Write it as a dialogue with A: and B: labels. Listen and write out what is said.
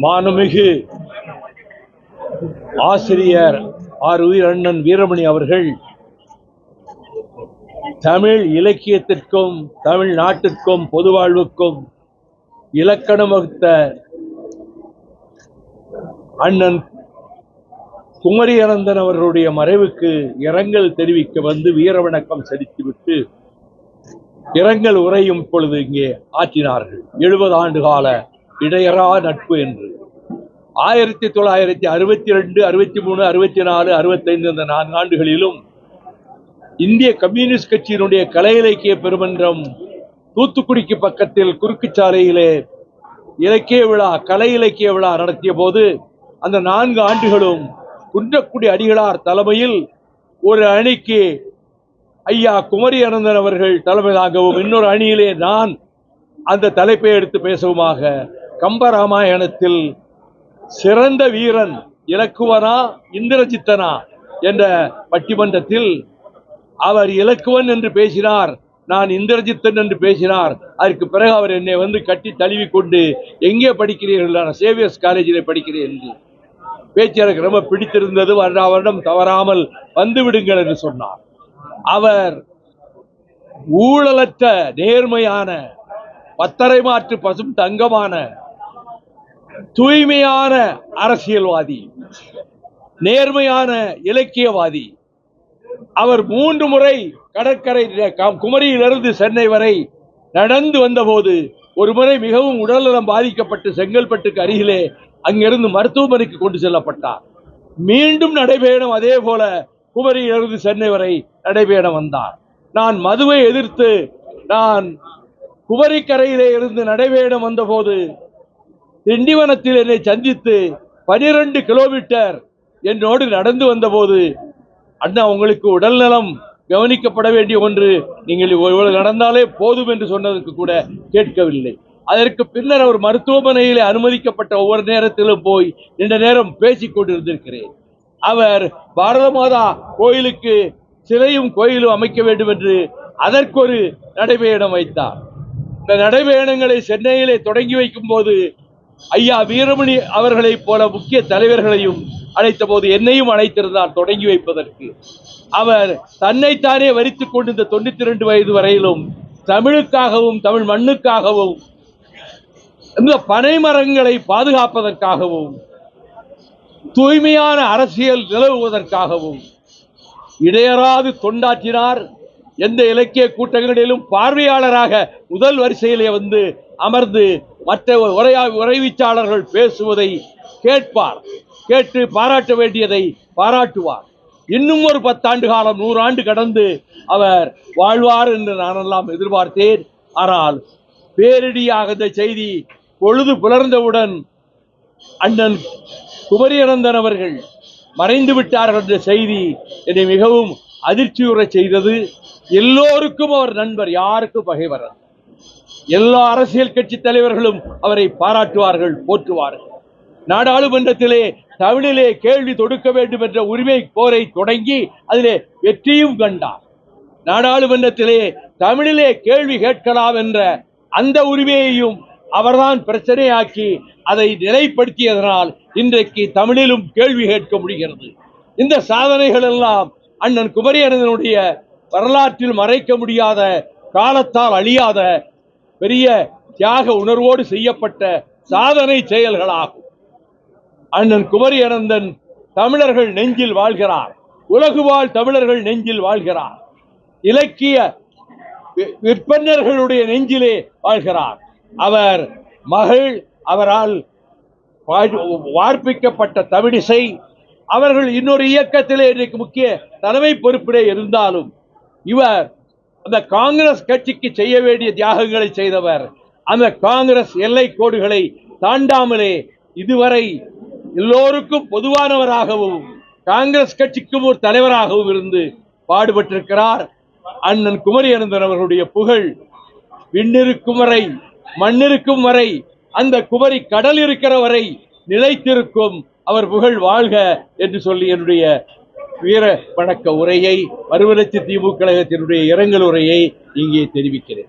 A: மானமிகு ஆசிரியர் ஆர் உயிர் அண்ணன் வீரமணி அவர்கள் தமிழ் இலக்கியத்திற்கும் தமிழ் நாட்டிற்கும் பொது வாழ்வுக்கும் இலக்கணம் வகுத்த அண்ணன் குமரி அனந்தன் அவர்களுடைய மறைவுக்கு இரங்கல் தெரிவிக்க வந்து வீரவணக்கம் செலுத்திவிட்டு இரங்கல் உரையும் இப்பொழுது இங்கே ஆற்றினார்கள். எழுபது ஆண்டு கால இடையறா நட்பு என்று. ஆயிரத்தி தொள்ளாயிரத்தி அறுபத்தி ரெண்டு அறுபத்தி மூணு அறுபத்தி நாலு அறுபத்தைந்து இந்த நான்கு ஆண்டுகளிலும் இந்திய கம்யூனிஸ்ட் கட்சியினுடைய கலை இலக்கிய பெருமன்றம் தூத்துக்குடிக்கு பக்கத்தில் குறுக்குச்சாலையிலே இலக்கிய விழா கலை இலக்கிய விழா நடத்திய போது அந்த நான்கு ஆண்டுகளும் குன்றக்குடி அடிகளார் தலைமையில் ஒரு அணிக்கு ஐயா குமரி அனந்தன் அவர்கள் தலைமையிலாகவும் இன்னொரு அணியிலே நான் அந்த தலைப்பை எடுத்து பேசவுமாக. கம்பராமாயணத்தில் சிறந்த வீரன் இலக்குவனா இந்திரஜித்தனா என்ற பட்டிமன்றத்தில் அவர் இலக்குவன் என்று பேசினார் நான் இந்திரஜித்தன் என்று பேசினார். அதற்கு பிறகு அவர் என்னை வந்து கட்டி தழுவி கொண்டு எங்கே படிக்கிறீர்கள்? நான் சேவியர்ஸ் காலேஜில் படிக்கிறேன் என்று. பேச்சு எனக்கு ரொம்ப பிடித்திருந்தது வருடா வருடம் தவறாமல் வந்து விடுங்கள் என்று சொன்னார். அவர் ஊழலற்ற நேர்மையான பத்தரை மாற்று பசும் தங்கமான தூய்மையான அரசியல்வாதி நேர்மையான இலக்கியவாதி. அவர் மூன்று முறை கடற்கரை குமரியிலிருந்து சென்னை வரை நடந்து வந்தபோது ஒரு முறை மிகவும் உடல்நலம் பாதிக்கப்பட்டு செங்கல்பட்டுக்கு அருகிலே அங்கிருந்து மருத்துவமனைக்கு கொண்டு செல்லப்பட்டார். மீண்டும் நடைபெறும் அதே போல குமரியிலிருந்து சென்னை வரை நடைபயணம் வந்தார். நான் மதுவை எதிர்த்து நான் குமரிக்கரையிலே இருந்து நடைபயணம் வந்தபோது திண்டிவனத்தில் என்னை சந்தித்து பனிரெண்டு கிலோமீட்டர் என்னோடு நடந்து வந்தபோது அண்ணா உங்களுக்கு உடல்நலம் கவனிக்கப்பட வேண்டிய ஒன்று நீங்கள் இவ்வளவு நடந்தாலே போதும் என்று சொன்னதற்கு கூட கேட்கவில்லை. அதற்கு பின்னர் அவர் மருத்துவமனையில் அனுமதிக்கப்பட்ட ஒவ்வொரு நேரத்திலும் போய் நீண்ட நேரம் பேசிக் கொண்டிருந்திருக்கிறேன். அவர் பாரத மாதா கோயிலுக்கு சிலையும் கோயிலும் அமைக்க வேண்டும் என்று அதற்கொரு நடைபயணம் வைத்தார். இந்த நடைபயணங்களை சென்னையிலே தொடங்கி வைக்கும் போது ஐயா வீரமணி அவர்களைப் போல முக்கிய தலைவர்களையும் அழைத்த போது என்னையும் அழைத்திருந்தார் தொடங்கி வைப்பதற்கு. அவர் தன்னைத்தானே வரித்துக் கொண்டு இந்த தொண்ணூத்தி ரெண்டு வயது வரையிலும் தமிழுக்காகவும் தமிழ் மண்ணுக்காகவும் இந்த பனை மரங்களை பாதுகாப்பதற்காகவும் தூய்மையான அரசியல் நிலவுவதற்காகவும் இடையறாது தொண்டாற்றினார் எந்த இலக்கிய கூட்டங்களிலும் பார்வையாளராக முதல் வரிசையிலே வந்து அமர்ந்து மற்ற உரையா உரைவீச்சாளர்கள் பேசுவதை கேட்பார் கேட்டு பாராட்ட வேண்டியதை பாராட்டுவார். இன்னும் ஒரு பத்தாண்டு காலம் நூறாண்டு கடந்து அவர் வாழ்வார் என்று நானெல்லாம் எதிர்பார்த்தேன். ஆனால் பேரிடியாக இந்த செய்தி பொழுது புலர்ந்தவுடன் அண்ணன் குமரியனந்தன் அவர்கள் மறைந்து விட்டார்கள் என்ற செய்தி என்னை மிகவும் அதிர்ச்சியுற செய்தது. எல்லோருக்கும் அவர் நண்பர் யாருக்கும் பகைவர் எல்லா அரசியல் கட்சி தலைவர்களும் அவரை பாராட்டுவார்கள் போற்றுவார்கள். நாடாளுமன்றத்திலே தமிழிலே கேள்வி தொடுக்க வேண்டும் என்ற உரிமை போரை தொடங்கி அதிலே வெற்றியும் கண்டார். நாடாளுமன்றத்திலே தமிழிலே கேள்வி கேட்கலாம் என்ற அந்த உரிமையையும் அவர்தான் பிரச்சனையாக்கி அதை நிலைப்படுத்தியதனால் இன்றைக்கு தமிழிலும் கேள்வி கேட்க முடிகிறது. இந்த சாதனைகள் எல்லாம் அண்ணன் குமரியனதனுடைய வரலாற்றில் மறைக்க முடியாத காலத்தால் அழியாத பெரிய தியாக உணர்வோடு செய்யப்பட்ட சாதனை செயல்களாகும். அண்ணன் குமரி அனந்தன் தமிழர்கள் நெஞ்சில் வாழ்கிறார். உலகு வாழ் தமிழர்கள் நெஞ்சில் வாழ்கிறார். இலக்கிய விற்பனர்களுடைய விற்பன்னர்களுடைய நெஞ்சிலே வாழ்கிறார். அவர் மகள் அவரால் வார்ப்பிக்கப்பட்ட தமிழிசை அவர்கள் இன்னொரு இயக்கத்திலே இன்றைக்கு முக்கிய தலைமை பொறுப்பிலே இருந்தாலும் இவர் அந்த காங்கிரஸ் கட்சிக்கு செய்ய வேண்டிய தியாகங்களை செய்தவர். அந்த காங்கிரஸ் எல்லை கோடுகளை தாண்டாமலே இதுவரை எல்லோருக்கும் பொதுவானவராகவும் காங்கிரஸ் கட்சிக்கும் ஒரு தலைவராகவும் இருந்து பாடுபட்டிருக்கிறார். அண்ணன் குமரி அனந்தன் அவர்களுடைய புகழ் விண்ணிருக்கும் வரை மண்ணிருக்கும் வரை அந்த குமரி கடல் இருக்கிற வரை நிலைத்திருக்கும் அவர் புகழ் வாழ்க என்று சொல்லி என்னுடைய வீர வணக்க உரையை மறுமலர்ச்சி திமுக கழகத்தினுடைய இரங்கல் உரையை இங்கே தெரிவிக்கிறேன்.